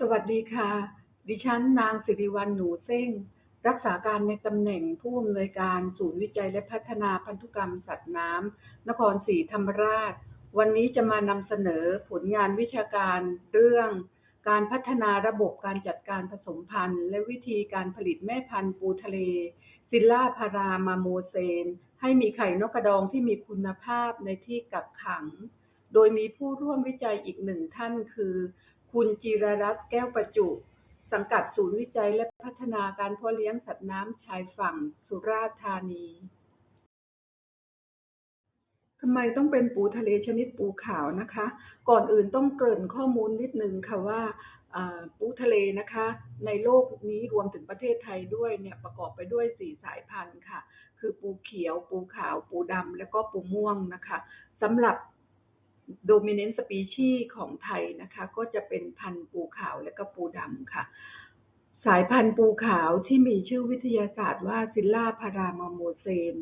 สวัสดีค่ะ ดิฉันนางสิริวัลหนูเส้ง รักษาการในตำแหน่งผู้อำนวยการศูนย์วิจัยและพัฒนาพันธุกรรมสัตว์น้ำนครศรีธรรมราช วันนี้จะมานำเสนอผลงานวิชาการเรื่อง การพัฒนาระบบการจัดการผสมพันธุ์ และวิธีการผลิตแม่พันธุ์ปูทะเลซิลล่าพารามาโมเซน ให้มีไข่นกกระดองที่มีคุณภาพในที่กักขัง โดยมีผู้ร่วมวิจัยอีกหนึ่งท่านคือ คุณจิรรัตน์ แก้วประจุ สังกัดศูนย์วิจัยและพัฒนาการเพาะเลี้ยงสัตว์น้ำชายฝั่งสุราษฎร์ธานีทำไมต้องเป็นปูทะเลชนิดปูขาวนะคะ ก่อนอื่นต้องเกริ่นข้อมูลนิดนึงค่ะว่าปูทะเลนะคะ ในโลกนี้รวมถึงประเทศไทยด้วยเนี่ยประกอบไปด้วยสี่สายพันธุ์ค่ะ คือปูเขียว ปูขาว ปูดำแล้วก็ปูม่วงนะคะสำหรับ dominant species ของไทยนะคะ ก็จะเป็นพันธุ์ปูขาวและก็ปูดำค่ะ สายพันธุ์ปูขาวที่มีชื่อวิทยาศาสตร์ว่าซิลล่าพารามาโมเซน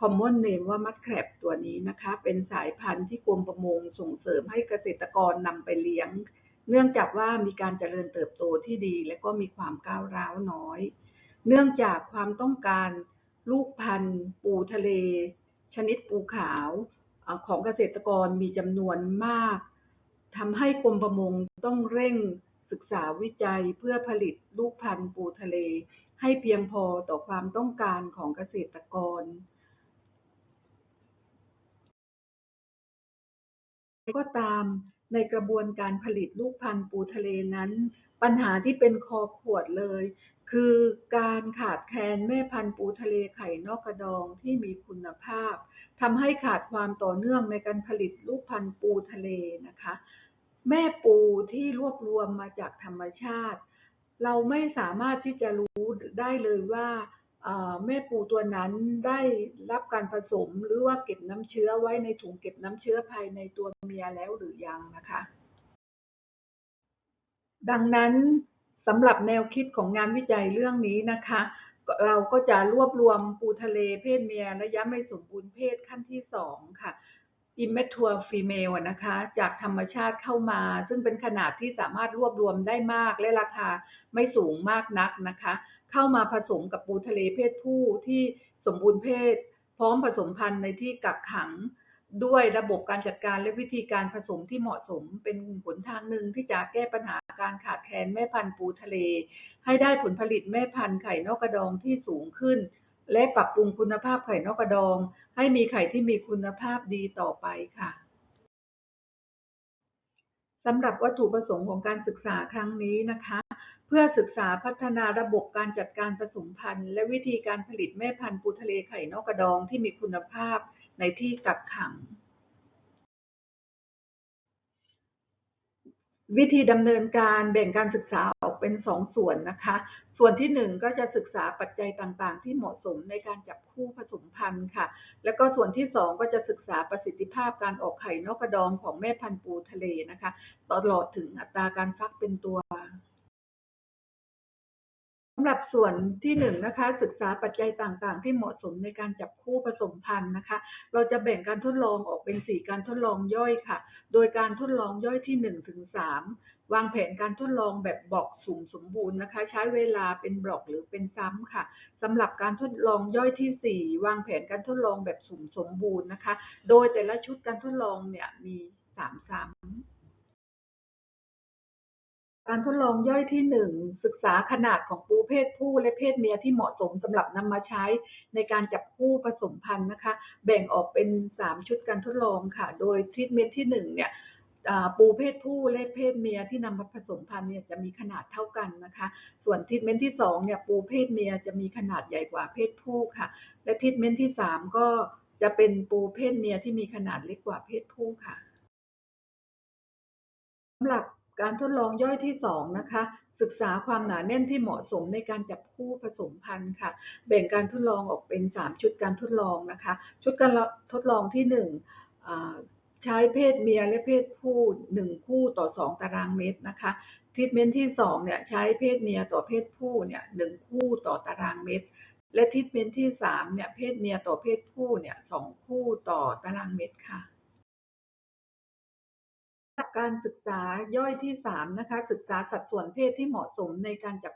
คอมมอนเนมว่ามัดแครบตัวนี้นะคะ เป็นสายพันธุ์ที่กรมประมงส่งเสริมให้เกษตรกรนำไปเลี้ยง เนื่องจากว่ามีการเจริญเติบโตที่ดี และก็มีความก้าวร้าวน้อย เนื่องจากความต้องการลูกพันธุ์ปูทะเล ชนิดปูขาว ของเกษตรกรมีจำนวนมากทำให้กรมประมงต้องเร่งศึกษาวิจัยเพื่อผลิตลูกพันธุ์ปูทะเล ให้เพียงพอต่อความต้องการของเกษตรกร ก็ตามในกระบวนการผลิตลูกพันธุ์ปูทะเลนั้น ปัญหาที่เป็นคอขวดเลย คือการขาดแคลนแม่พันธุ์ปูทะเลไข่นอกกระดองที่มีคุณภาพทำให้ขาดความต่อเนื่องในการผลิตลูกพันธุ์ปูทะเลนะคะ แม่ปูที่รวบรวมมาจากธรรมชาติ เราไม่สามารถที่จะรู้ได้เลยว่าแม่ปูตัวนั้นได้รับการผสมหรือว่าเก็บน้ำเชื้อไว้ในถุงเก็บน้ำเชื้อภายในตัวเมียแล้วหรือยังนะคะ ดังนั้น สำหรับแนวคิดของงานวิจัยเรื่องนี้นะคะ เราก็จะรวบรวมปูทะเลเพศเมียระยะไม่สมบูรณ์เพศขั้นที่สองค่ะ immature female นะคะ จากธรรมชาติเข้ามา ซึ่งเป็นขนาดที่สามารถรวบรวมได้มากและราคาไม่สูงมากนักนะคะ เข้ามาผสมกับปูทะเลเพศผู้ที่สมบูรณ์เพศ พร้อมผสมพันธุ์ในที่กักขัง ด้วยระบบการจัดการและวิธีการผสมที่เหมาะสมเป็นผลทางหนึ่งที่จะแก้ปัญหาการขาดแคลนแม่พันธุ์ปูทะเล ให้ได้ผลผลิตแม่พันธุ์ไข่นกกระดองที่สูงขึ้น และปรับปรุงคุณภาพไข่นกกระดอง ให้มีไข่ที่มีคุณภาพดีต่อไปค่ะสำหรับวัตถุประสงค์ของการศึกษาครั้งนี้นะคะ เพื่อศึกษาพัฒนาระบบการจัดการผสมพันธุ์ และวิธีการผลิตแม่พันธุ์ปูทะเลไข่นกกระดองที่มีคุณภาพ ในที่กักขัง วิธีดำเนินการแบ่งการศึกษาออกเป็นสองส่วนนะคะ ส่วนที่หนึ่งก็จะศึกษาปัจจัยต่างๆ ที่เหมาะสมในการจับคู่ผสมพันธุ์ค่ะ แล้วก็ส่วนที่สองก็จะศึกษาประสิทธิภาพการออกไข่นกกระดองของแม่พันธุ์ปูทะเลนะคะ ตลอดถึงอัตราการฟักเป็นตัวำหรับส่วนที่หนึ่งนะคะ ศึกษาปัจจัยต่างๆ ที่เหมาะสมในการจับคู่ผสมพันธุ์นะคะ เราจะแบ่งการทดลองออกเป็น 4 การทดลองย่อยค่ะ โดยการทดลองย่อยที่1ถึง3วางแผนการทดลองแบบบอกสุ่มสมบูรณ์นะคะ ใช้เวลาเป็นบล็อกหรือเป็นซ้ำค่ะสำหรับการทดลองย่อยที่ 4 วางแผนการทดลองแบบสุ่มสมบูรณ์นะคะ โดยแต่ละชุดการทดลองเนี่ยมี3ซ้ำ การทดลองย่อยที่หนึ่งศึกษาขนาดของปูเพศผู้และเพศเมียที่เหมาะสมสำหรับนำมาใช้ในการจับคู่ผสมพันธุ์นะคะ แบ่งออกเป็น 3 ชุดการทดลองค่ะ โดยทรีทเมนต์ที่1เนี่ยปูเพศผู้และเพศเมียที่นำมาผสมพันธุ์เนี่ยจะมีขนาดเท่ากันนะคะ ส่วนทรีทเมนต์ที่2เนี่ยปูเพศเมียจะมีขนาดใหญ่กว่าเพศผู้ค่ะ และทรีทเมนต์ที่ 3 ก็จะเป็นปูเพศเมียที่มีขนาดเล็กกว่าเพศผู้ค่ะสำหรับ การทดลองย่อยที่ 2 นะคะ ศึกษาความหนาแน่นที่เหมาะสมในการจับคู่ผสมพันธุ์ค่ะ แบ่งการทดลองออกเป็น 3 ชุดการทดลองนะคะ ชุดการทดลองที่ 1 ใช้เพศเมียและเพศผู้ 1 คู่ต่อ 2 ตารางเมตรนะคะทีทเมนที่2เนี่ยใช้เพศเมียต่อเพศผู้เนี่ยหคู่ต่อตารางเมตร และทีทเมนที่3เนี่ยเพศเมียต่อเพศผู้เนี่ยสคู่ต่อตารางเมตรค่ะ การศึกษาย่อยที่สามนะคะ ศึกษาสัดส่วนเพศที่เหมาะสมในการจับ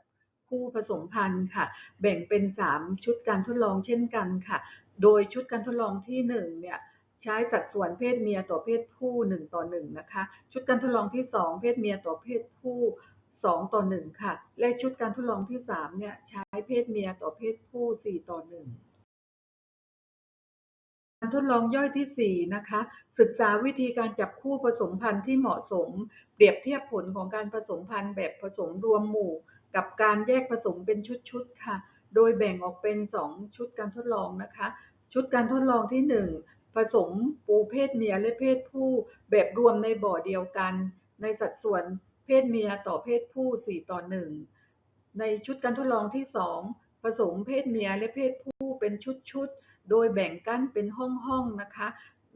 คู่ผสมพันธุ์ค่ะ แบ่งเป็นสามชุดการทดลองเช่นกันค่ะ โดยชุดการทดลองที่หนึ่งเนี่ยใช้สัดส่วนเพศเมียต่อเพศผู้หนึ่งต่อหนึ่งนะคะ ชุดการทดลองที่สองเพศเมียต่อเพศผู้สองต่อหนึ่งค่ะ และชุดการทดลองที่สามเนี่ยใช้เพศเมียต่อเพศผู้สี่ต่อหนึ่ง ทดลองย่อยที่ 4 นะคะ ศึกษาวิธีการจับคู่ผสมพันธุ์ที่เหมาะสม เปรียบเทียบผลของการผสมพันธุ์แบบผสมรวมหมู่ กับการแยกผสมเป็นชุดๆค่ะ โดยแบ่งออกเป็น 2 ชุดการทดลองนะคะ ชุดการทดลองที่ 1 ผสมปูเพศเมียและเพศผู้ แบบรวมในบ่อเดียวกัน ในสัดส่วนเพศเมียต่อเพศผู้ 4 ต่อ 1 ในชุดการทดลองที่ 2 ผสมเพศเมียและเพศผู้เป็นชุดๆ โดยแบ่งกั้นเป็นห้องๆนะคะ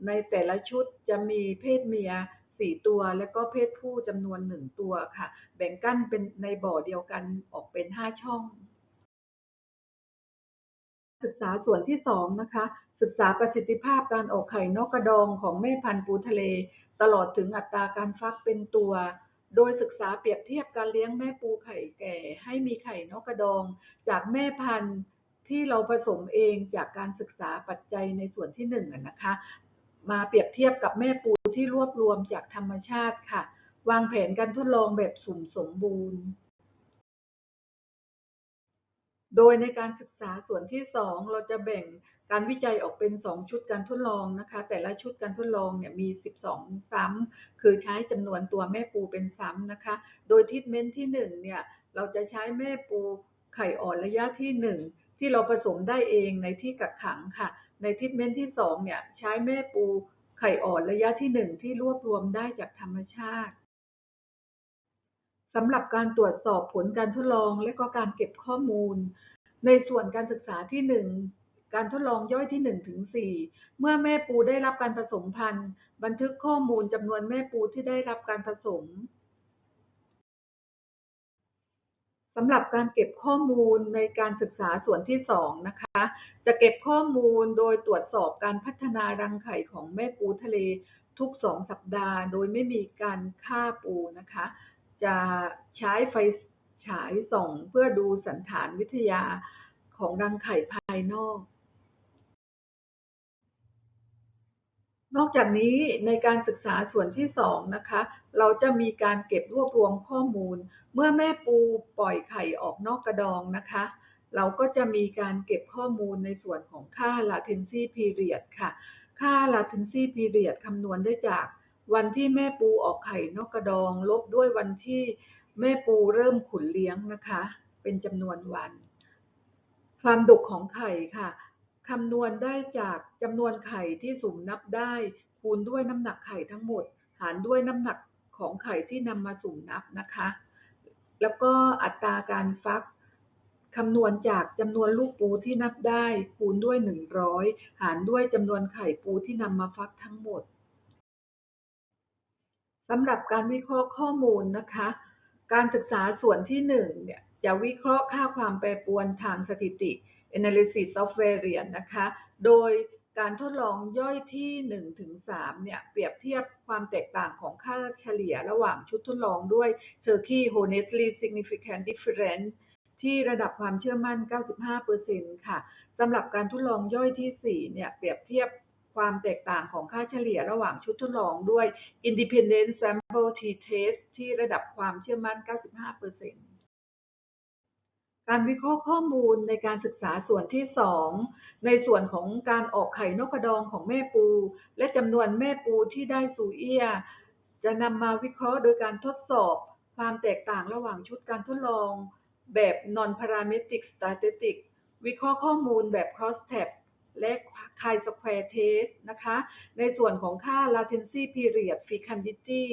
ในแต่ละชุดจะมีเพศเมีย4ตัวและก็เพศผู้จำนวน1ตัวค่ะ แบ่งกั้นเป็นในบ่อเดียวกันออกเป็น5ช่อง ศึกษาส่วนที่2นะคะ ศึกษาประสิทธิภาพการออกไข่นกกระดองของแม่พันธุ์ปูทะเล ตลอดถึงอัตราการฟักเป็นตัว โดยศึกษาเปรียบเทียบการเลี้ยงแม่ปูไข่แก่ ให้มีไข่นกกระดอง จากแม่พันธุ์ ที่เราผสมเองจากการศึกษาปัจจัยในส่วนที่หนึ่งนะคะ มาเปรียบเทียบกับแม่ปูที่รวบรวมจากธรรมชาติค่ะ วางแผนการทดลองแบบสุ่มสมบูรณ์ โดยในการศึกษาส่วนที่ 2 เราจะแบ่งการวิจัยออกเป็น 2 ชุดการทดลองนะคะ แต่ละชุดการทดลองเนี่ยมี 12 ซ้ำคือใช้จำนวนตัวแม่ปูเป็นซ้ำนะคะ โดยทิทเมนที่ 1 เนี่ย เราจะใช้แม่ปูไข่อ่อนระยะที่ 1 ที่เราผสมได้เองในที่กักขังค่ะ ในทิทเมนที่2เนี่ยใช้แม่ปูไข่อ่อนระยะที่ 1 ที่รวบรวมได้จากธรรมชาติสำหรับการตรวจสอบผลการทดลองและก็การเก็บข้อมูล ในส่วนการศึกษาที่ 1 การทดลองย่อยที่1ถึง4เมื่อแม่ปูได้รับการผสมพันธุ์ บันทึกข้อมูลจำนวนแม่ปูที่ได้รับการผสม สำหรับการเก็บข้อมูลในการศึกษาส่วนที่2นะคะ จะเก็บข้อมูลโดยตรวจสอบการพัฒนารังไข่ของแม่ปูทะเลทุก2สัปดาห์ โดยไม่มีการฆ่าปูนะคะ จะใช้ไฟฉายส่องเพื่อดูสันฐานวิทยาของรังไข่ภายนอก นอกจากนี้ในการศึกษาส่วนที่2นะคะ เราจะมีการเก็บรวบรวมข้อมูล เมื่อแม่ปูปล่อยไข่ออกนอกกระดองนะคะ เราก็จะมีการเก็บข้อมูลในส่วนของค่า latency period ค่ะ ค่า latency period คำนวณได้จากวันที่แม่ปูออกไข่นอกกระดอง ลบด้วยวันที่แม่ปูเริ่มขุนเลี้ยงนะคะ เป็นจำนวนวัน ความดุกของไข่ค่ะคำนวณได้จากจำนวนไข่ที่สุ่มนับได้ คูณด้วยน้ำหนักไข่ทั้งหมด หารด้วยน้ำหนัก ของไข่ที่นำมาสุ่มนับนะคะ แล้วก็อัตราการฟักคำนวณจากจำนวนลูกปูที่นับได้คูณด้วย 100 หารด้วยจำนวนไข่ปูที่นำมาฟักทั้งหมดสำหรับการวิเคราะห์ข้อมูลนะคะ การศึกษาส่วนที่1เนี่ยจะวิเคราะห์ค่าความแปรปรวนทางสถิติ analysis of variance นะคะ โดย การทดลองย่อยที่1ถึง3เนี่ยเปรียบเทียบความแตกต่างของค่าเฉลี่ยระหว่างชุดทดลองด้วย Turkey Honestly Significant Difference ที่ระดับความเชื่อมั่น 95%ค่ะสำหรับการทดลองย่อยที่ 4 เนี่ยเปรียบเทียบความแตกต่างของค่าเฉลี่ยระหว่างชุดทดลองด้วย Independent Sample T-Test ที่ระดับความเชื่อมั่น 95% การวิเคราะห์ข้อมูลในการศึกษาส่วนที่ 2 ในส่วนของการออกไข่นกกระดองของแม่ปู และจำนวนแม่ปูที่ได้สูเอียจะนำมาวิเคราะห์โดยการทดสอบความแตกต่างระหว่างชุดการทดลอง แบบ non-parametric statistics วิเคราะห์ข้อมูลแบบ cross tab และ chi-square test นะคะ ในส่วนของค่า latency period fecundity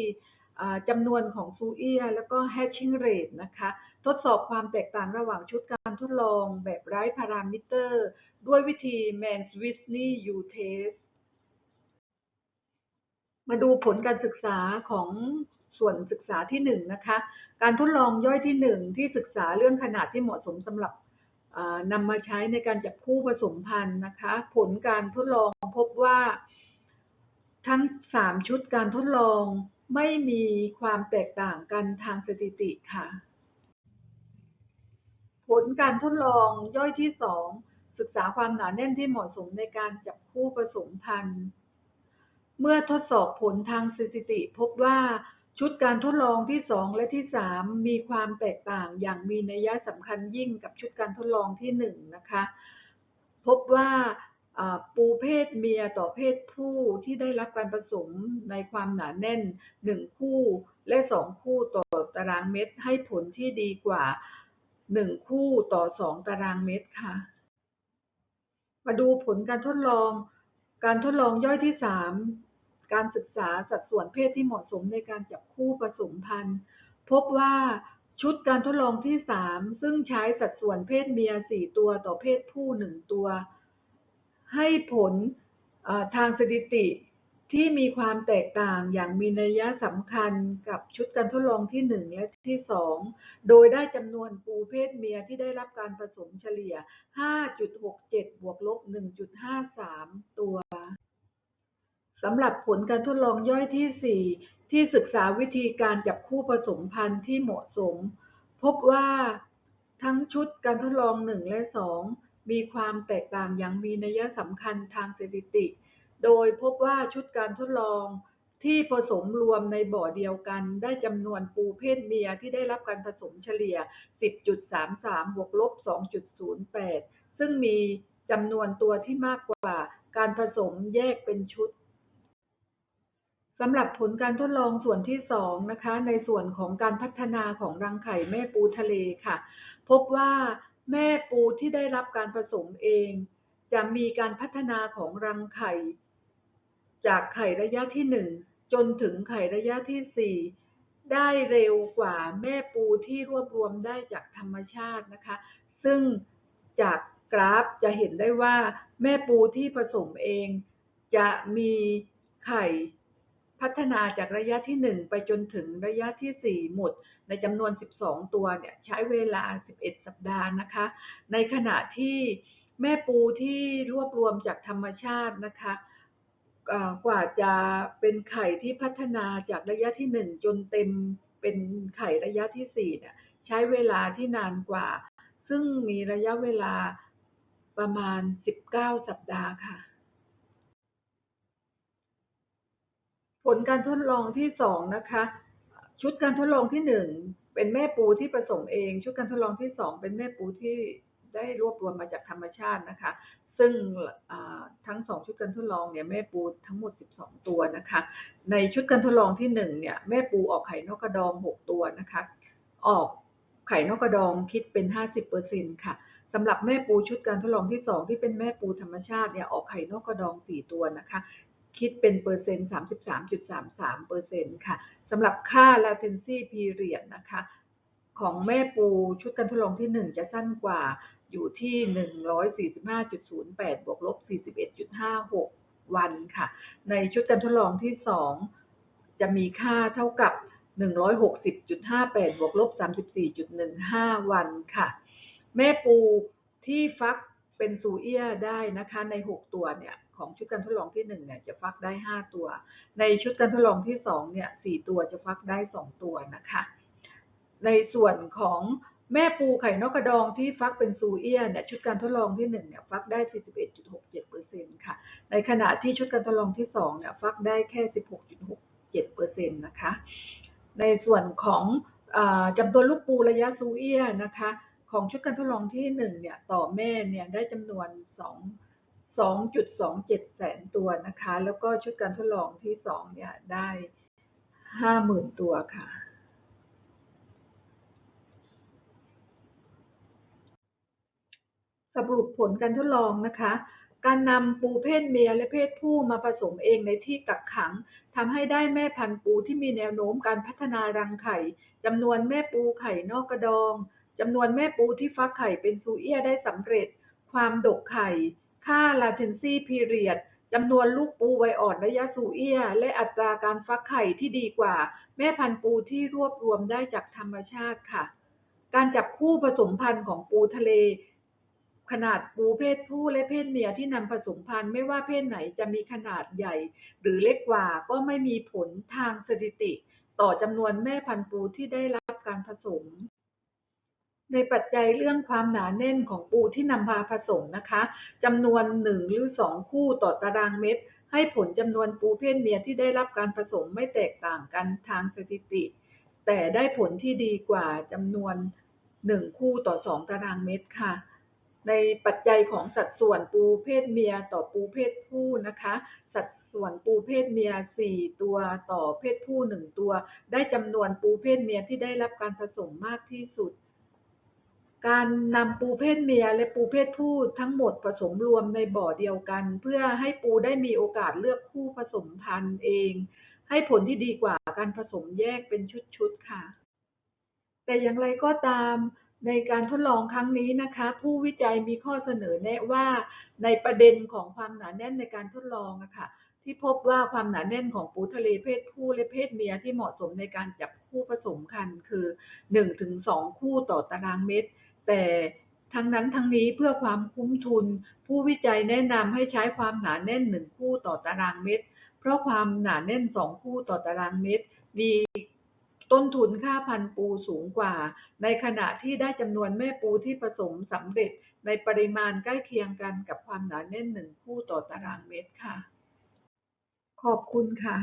จำนวนของซูเอียแล้วก็ hatching rate นะคะ ทดสอบความแตกต่างระหว่างชุดการทดลองแบบไร้พารามิเตอร์ ด้วยวิธี Mann-Whitney U-test มาดูผลการศึกษาของส่วนศึกษาที่1นนะคะ การทดลองย่อยที่ 1 ที่ศึกษาเรื่องขนาดที่เหมาะสมสำหรับนำมาใช้ในการจับคู่ผสมพันธุ์นะคะ ผลการทดลองพบว่า ทั้ง 3 ชุดการทดลองไม่มีความแตกต่างกันทางสถิติค่ะ ผลการทดลองย่อยที่สองศึกษาความหนาแน่นที่เหมาะสมในการจับคู่ผสมพันธุ์ เมื่อทดสอบผลทางสถิติ พบว่าชุดการทดลองที่สองและที่สามมีความแตกต่างอย่างมีนัยสำคัญยิ่งกับชุดการทดลองที่หนึ่งนะคะ พบว่าอ่าปูเพศเมียต่อเพศผู้ที่ได้รับการผสมในความหนาแน่นหนึ่งคู่และสองคู่ต่อตารางเมตรให้ผลที่ดีกว่า หนึ่งคู่ต่อสองตารางเมตรค่ะ มาดูผลการทดลอง การทดลองย่อยที่สามการศึกษาสัดส่วนเพศที่เหมาะสมในการจับคู่ผสมพันธุ์ พบว่าชุดการทดลองที่สามซึ่งใช้สัดส่วนเพศเมียสี่ตัวต่อเพศผู้หนึ่งตัว ให้ผลทางสถิติ ที่มีความแตกต่างอย่างมีนัยสำคัญกับชุดการทดลองที่หนึ่งและที่สอง โดยได้จำนวนปูเพศเมียที่ได้รับการผสมเฉลี่ย 5.67 บวกลบ 1.53 ตัวสำหรับผลการทดลองย่อยที่ 4 ที่ศึกษาวิธีการจับคู่ผสมพันธุ์ที่เหมาะสม พบว่าทั้งชุดการทดลอง 1 และ 2 มีความแตกต่างอย่างมีนัยสำคัญทางสถิติ โดยพบว่าชุดการทดลองที่ผสมรวมในบ่อเดียวกัน ได้จำนวนปูเพศเมียที่ได้รับการผสมเฉลี่ย 10.33 บวกลบ 2.08 ซึ่งมีจำนวนตัวที่มากกว่าการผสมแยกเป็นชุดสำหรับผลการทดลองส่วนที่สองนะคะ ในส่วนของการพัฒนาของรังไข่แม่ปูทะเลค่ะ พบว่าแม่ปูที่ได้รับการผสมเอง จะมีการพัฒนาของรังไข่ จากไข่ระยะที่หนึ่งจนถึงไข่ระยะที่สี่ได้เร็วกว่าแม่ปูที่รวบรวมได้จากธรรมชาตินะคะ ซึ่งจากกราฟจะเห็นได้ว่าแม่ปูที่ผสมเอง จะมีไข่พัฒนาจากระยะที่หนึ่งไปจนถึงระยะที่สี่หมด ในจำนวน 12 ตัวเนี่ยใช้เวลา 11 สัปดาห์นะคะ ในขณะที่แม่ปูที่รวบรวมจากธรรมชาตินะคะ กว่าจะเป็นไข่ที่พัฒนาจากระยะที่หนึ่งจนเต็มเป็นไข่ระยะที่สี่เนี่ยใช้เวลาที่นานกว่า ซึ่งมีระยะเวลาประมาณ 19 สัปดาห์ค่ะ ผลการทดลองที่สองนะคะ ชุดการทดลองที่หนึ่งเป็นแม่ปูที่ผสมเอง ชุดการทดลองที่สองเป็นแม่ปูที่ได้รวบรวมมาจากธรรมชาตินะคะ ซึ่งทั้งสองชุดการทดลองเนี่ยแม่ปูทั้งหมด 12 ตัวนะคะ ในชุดการทดลองที่หนึ่งเนี่ยแม่ปูออกไข่นกกระดอง 6 ตัวนะคะ ออกไข่นกกระดองคิดเป็น 50%ค่ะสำหรับแม่ปูชุดการทดลองที่สองที่เป็นแม่ปูธรรมชาติเนี่ยออกไข่นกกระดอง 4 ตัวนะคะ คิดเป็นเปอร์เซ็นต์33.33เปอร์เซ็นต์ค่ะสำหรับค่า latency period นะคะ ของแม่ปูชุดการทดลองที่หนึ่งจะสั้นกว่า อยู่ที่145.08บวกลบ41.56วันค่ะ ในชุดการทดลองที่สองจะมีค่าเท่ากับ160.58บวกลบ34.15วันค่ะ แม่ปูที่ฟักเป็นซูเอียได้นะคะใน6ตัวเนี่ยของชุดการทดลองที่1เนี่ยจะฟักได้5ตัว ในชุดการทดลองที่2เนี่ย4ตัวจะฟักได้2ตัวนะคะ ในส่วนของ แม่ปูไข่นกกระดองที่ฟักเป็นซูเอียเนี่ยชุดการทดลองที่1เนี่ยฟักได้ 41.67%ค่ะ ในขณะที่ชุดการทดลองที่2เนี่ยฟักได้แค่ 16.67%นะคะ ในส่วนของอจำนวนลูกปูระยะซูเอียนะคะ ของชุดการทดลองที่หนึ่งเนี่ยต่อแม่เนี่ยได้จำนวนสองสองจุดสองเจ็ดแสนตัวนะคะ แล้วก็ชุดการทดลองที่สองเนี่ยได้ห้าหมื่นตัวค่ะ สรุปผลการทดลองนะคะ การนำปูเพศเมียและเพศผู้มาผสมเองในที่กักขังทำให้ได้แม่พันธุ์ปูที่มีแนวโน้มการพัฒนารังไข่จำนวนแม่ปูไข่นอกกระดองจำนวนแม่ปูที่ฟักไข่เป็นซูเอียได้สำเร็จ ความดกไข่ ค่า latency period จำนวนลูกปูวัยอ่อนระยะซูเอีย และอัตราการฟักไข่ที่ดีกว่า แม่พันธุ์ปูที่รวบรวมได้จากธรรมชาติค่ะ การจับคู่ผสมพันธุ์ของปูทะเล ขนาดปูเพศผู้และเพศเมียที่นำผสมพันธุ์ไม่ว่าเพศไหนจะมีขนาดใหญ่ หรือเล็กกว่าก็ไม่มีผลทางสถิติ ต่อจำนวนแม่พันธุ์ปูที่ได้รับการผสม ในปัจจัยเรื่องความหนาแน่นของปูที่นำมาผสมนะคะจำนวนหนึ่งหรือสองคู่ต่อตารางเมตร ให้ผลจำนวนปูเพศเมียที่ได้รับการผสมไม่แตกต่างกันทางสถิติ แต่ได้ผลที่ดีกว่าจำนวนหนึ่งคู่ต่อสองตารางเมตรค่ะ ในปัจจัยของสัดส่วนปูเพศเมียต่อปูเพศผู้นะคะ สัดส่วนปูเพศเมียสี่ตัวต่อเพศผู้หนึ่งตัว ได้จำนวนปูเพศเมียที่ได้รับการผสมมากที่สุด การนำปูเพศเมียและปูเพศผู้ทั้งหมดผสมรวมในบ่อเดียวกัน เพื่อให้ปูได้มีโอกาสเลือกคู่ผสมพันธุ์เอง ให้ผลที่ดีกว่าการผสมแยกเป็นชุดๆค่ะ แต่อย่างไรก็ตาม ในการทดลองครั้งนี้นะคะ ผู้วิจัยมีข้อเสนอแนะว่าในประเด็นของความหนาแน่นในการทดลองอะค่ะที่พบว่าความหนาแน่นของปูทะเลเพศผู้และเพศเมียที่เหมาะสมในการจับคู่ผสมคันคือ1ถึง2คู่ต่อตารางเมตร แต่ทั้งนั้นทั้งนี้เพื่อความคุ้มทุน ผู้วิจัยแนะนำให้ใช้ความหนาแน่น 1 คู่ต่อตารางเมตร เพราะความหนาแน่น 2 คู่ต่อตารางเมตร มี ต้นทุนค่าพันธุ์ปูสูงกว่า ในขณะที่ได้จำนวนแม่ปูที่ผสมสำเร็จในปริมาณใกล้เคียงกันกับความหนาแน่นหนึ่งคู่ต่อตารางเมตรค่ะ ขอบคุณค่ะ